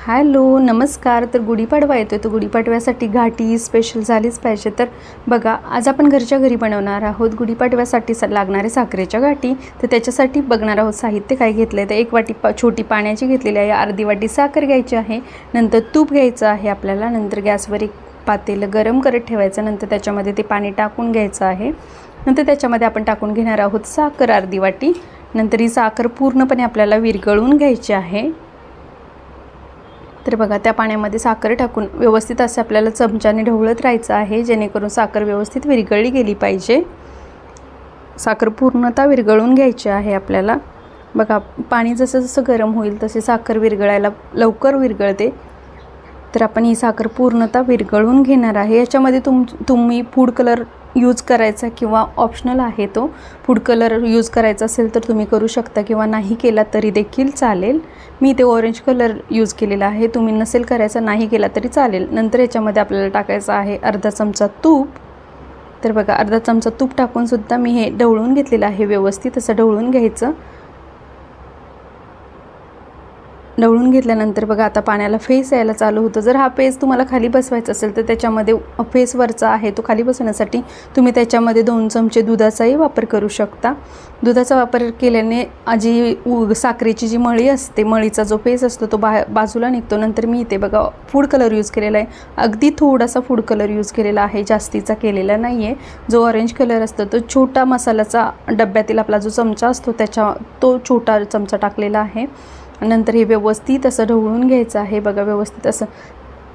Hello नमस्कार. तर गुढीपाडवा येतो तर गुढीपाडव्यासाठी घाटी स्पेशल झालीच पाहिजे. तर बघा आज आपण घरच्या घरी बनवणार आहोत गुढीपाडव्यासाठी स लागणारे साखरेच्या गाठी तर त्याच्यासाठी बघणार आहोत साहित्य काय घेतलं आहे तर एक वाटी पा छोटी पाण्याची घेतलेली आहे. अर्धी वाटी साखर घ्यायची आहे. नंतर तूप घ्यायचं आहे आपल्याला. नंतर गॅसवर एक पातेलं गरम करत ठेवायचं. नंतर त्याच्यामध्ये ते पाणी टाकून घ्यायचं आहे. नंतर त्याच्यामध्ये आपण टाकून घेणार आहोत साखर अर्धी वाटी. नंतर ही साखर पूर्णपणे आपल्याला विरगळून घ्यायची आहे. तर बघा त्या पाण्यामध्ये साखर टाकून व्यवस्थित असं आपल्याला चमच्याने ढवळत राहायचं आहे जेणेकरून साखर व्यवस्थित विरघळली गेली पाहिजे. साखर पूर्णतः विरघळून घ्यायची आहे आपल्याला. बघा पाणी जसं जसं गरम होईल तसे साखर विरघळायला लवकर विरघळते. तर आपण ही साखर पूर्णतः विरघळून घेणार आहे. याच्यामध्ये तुम तुम्ही फूड कलर यूज करायचा किंवा ऑप्शनल आहे तो. फूड कलर यूज करायचा असेल तर तुम्ही करू शकता किंवा नाही केला तरी देखील चालेल. मी ते ऑरेंज कलर यूज केलेला आहे. तुम्ही नसेल करायचा नाही केला तरी चालेल. नंतर याच्यामध्ये आपल्याला टाकायचं आहे अर्धा चमचा तूप. तर बघा अर्धा चमचा तूप टाकूनसुद्धा मी हे ढवळून घेतलेलं आहे व्यवस्थित. असं ढवळून घ्यायचं. ढवळून घेतल्यानंतर बघा आता पाण्याला फेस यायला चालू होतं. जर हा फेस तुम्हाला खाली बसवायचा असेल तर त्याच्यामध्ये फेस वरचा आहे तो खाली बसवण्यासाठी तुम्ही त्याच्यामध्ये दोन चमचे दुधाचाही वापर करू शकता. दुधाचा वापर केल्याने जी उ साखरेची जी मळी असते मळीचा जो फेस असतो तो बा बाजूला निघतो. नंतर मी इथे बघा फूड कलर यूज केलेला आहे. अगदी थोडासा फूड कलर यूज केलेला आहे जास्तीचा केलेला नाही आहे जो ऑरेंज कलर असतो तो छोटा मसाल्याचा डब्यातील आपला जो चमचा असतो त्याच्या तो छोटा चमचा टाकलेला आहे. नंतर हे व्यवस्थित असं ढवळून घ्यायचं आहे. बघा व्यवस्थित असं.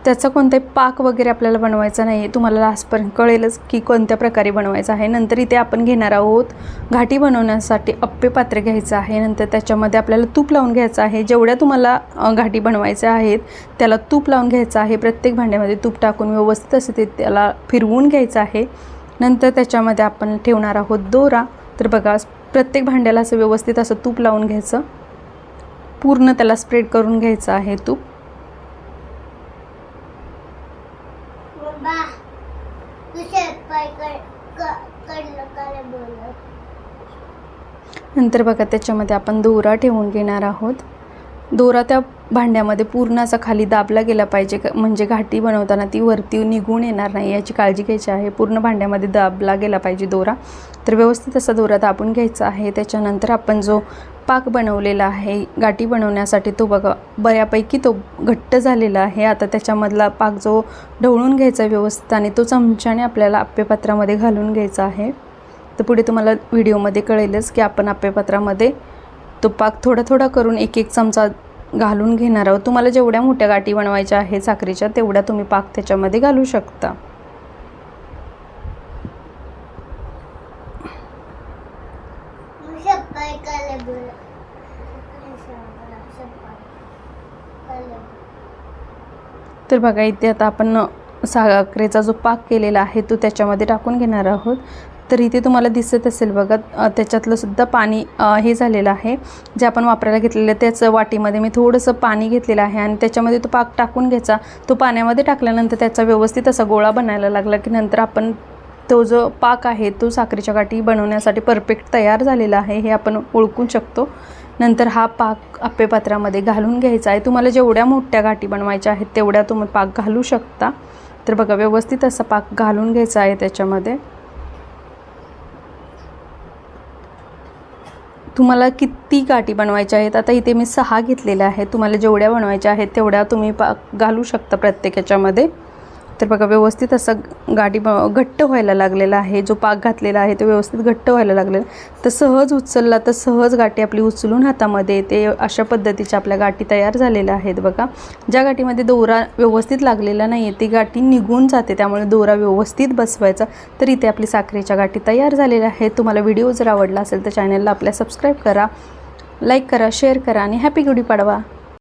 त्याचा कोणताही पाक वगैरे आपल्याला बनवायचा नाही. आहे तुम्हाला लास्टपर्यंत कळेलच की कोणत्या प्रकारे बनवायचं आहे. नंतर इथे आपण घेणार आहोत घाटी बनवण्यासाठी अप्पे पात्र घ्यायचं आहे. नंतर त्याच्यामध्ये आपल्याला तूप लावून घ्यायचं आहे. जेवढ्या तुम्हाला घाटी बनवायच्या आहेत त्याला तूप लावून घ्यायचं आहे. प्रत्येक भांड्यामध्ये तूप टाकून व्यवस्थित असं ते त्याला फिरवून घ्यायचं आहे. नंतर त्याच्यामध्ये आपण ठेवणार आहोत दोरा. तर बघा प्रत्येक भांड्याला असं व्यवस्थित असं तूप लावून घ्यायचं. पूर्ण त्याला स्प्रेड करून घ्यायचं आहे तूप नंतर बघा त्याच्यामध्ये आपण दोरा ठेवून घेणार आहोत. दोरा त्या भांड्यामध्ये पूर्ण असा खाली दाबला गेला पाहिजे म्हणजे घाटी बनवताना ती वरती निघून येणार नाही याची काळजी घ्यायची आहे. पूर्ण भांड्यामध्ये दाबला गेला पाहिजे दोरा. तर व्यवस्थित असा दोरा दाबून घ्यायचा आहे. त्याच्यानंतर आपण जो पाक बनवलेला आहे गाठी बनवण्यासाठी तो बघा. बऱ्यापैकी तो घट्ट झालेला आहे. आता त्याच्यामधला पाक जो ढवळून घ्यायचा व्यवस्थित आणि तो चमच्याने आपल्याला आप्यपात्रामध्ये घालून घ्यायचा आहे. तर पुढे तुम्हाला व्हिडिओमध्ये कळेलच की आपण आप्यपात्रामध्ये तो पाक थोडा थोडा करून एक एक चमचा घालून घेणार आहोत. तुम्हाला जेवढ्या मोठ्या गाठी बनवायच्या आहेत साखरेच्या तेवढ्या तुम्ही पाक त्याच्यामध्ये घालू शकता. तर बघा इथे आता आपण साखरेचा जो पाक केलेला आहे तो त्याच्यामध्ये टाकून घेणार आहोत. तर इथे तुम्हाला दिसत असेल बघा त्याच्यातलं सुद्धा पाणी हे झालेलं आहे. जे आपण वापरायला घेतलेलं आहे त्याचं वाटीमध्ये मी थोडंसं पाणी घेतलेलं आहे आणि त्याच्यामध्ये तो पाक टाकून घ्यायचा. तो पाण्यामध्ये टाकल्यानंतर त्याचा व्यवस्थित असा गोळा बनायला लागला की नंतर आपण तो जो पाक आहे तो साखरेच्या गाठी बनवण्यासाठी परफेक्ट तयार झालेला आहे हे आपण ओळखू शकतो. नंतर हा पाक आप्पेपात्रामध्ये घालून घ्यायचा आहे. तुम्हाला जेवढ्या मोठ्या गाठी बनवायच्या आहेत तेवढ्या तुम्ही पाक घालू शकता. तर बघा व्यवस्थित असा पाक घालून घ्यायचा आहे त्याच्यामध्ये. तुम्हाला किती गाठी बनवायच्या आहेत आता इथे मी सहा घेतलेल्या आहेत. तुम्हाला जेवढ्या बनवायच्या आहेत तेवढ्या तुम्ही पाक घालू शकता प्रत्येक याच्यामध्ये. तर बघा व्यवस्थित असं गाठी ब घट्ट व्हायला लागलेला आहे. जो पाक घातलेला आहे तो व्यवस्थित घट्ट व्हायला लागलेला तर सहज उचलला तर सहज गाठी आपली उचलून हातामध्ये येते. अशा पद्धतीच्या आपल्या गाठी तयार झालेल्या आहेत बघा. ज्या गाठीमध्ये दोरा व्यवस्थित लागलेला नाही आहे ती गाठी निघून जाते. त्यामुळे दोरा व्यवस्थित बसवायचा. तर इथे आपली साखरेच्या गाठी तयार झालेल्या आहेत. तुम्हाला व्हिडिओ जर आवडला असेल तर चॅनलला आपल्या सबस्क्राईब करा लाईक करा शेअर करा आणि हॅपी गुढीपाडवा.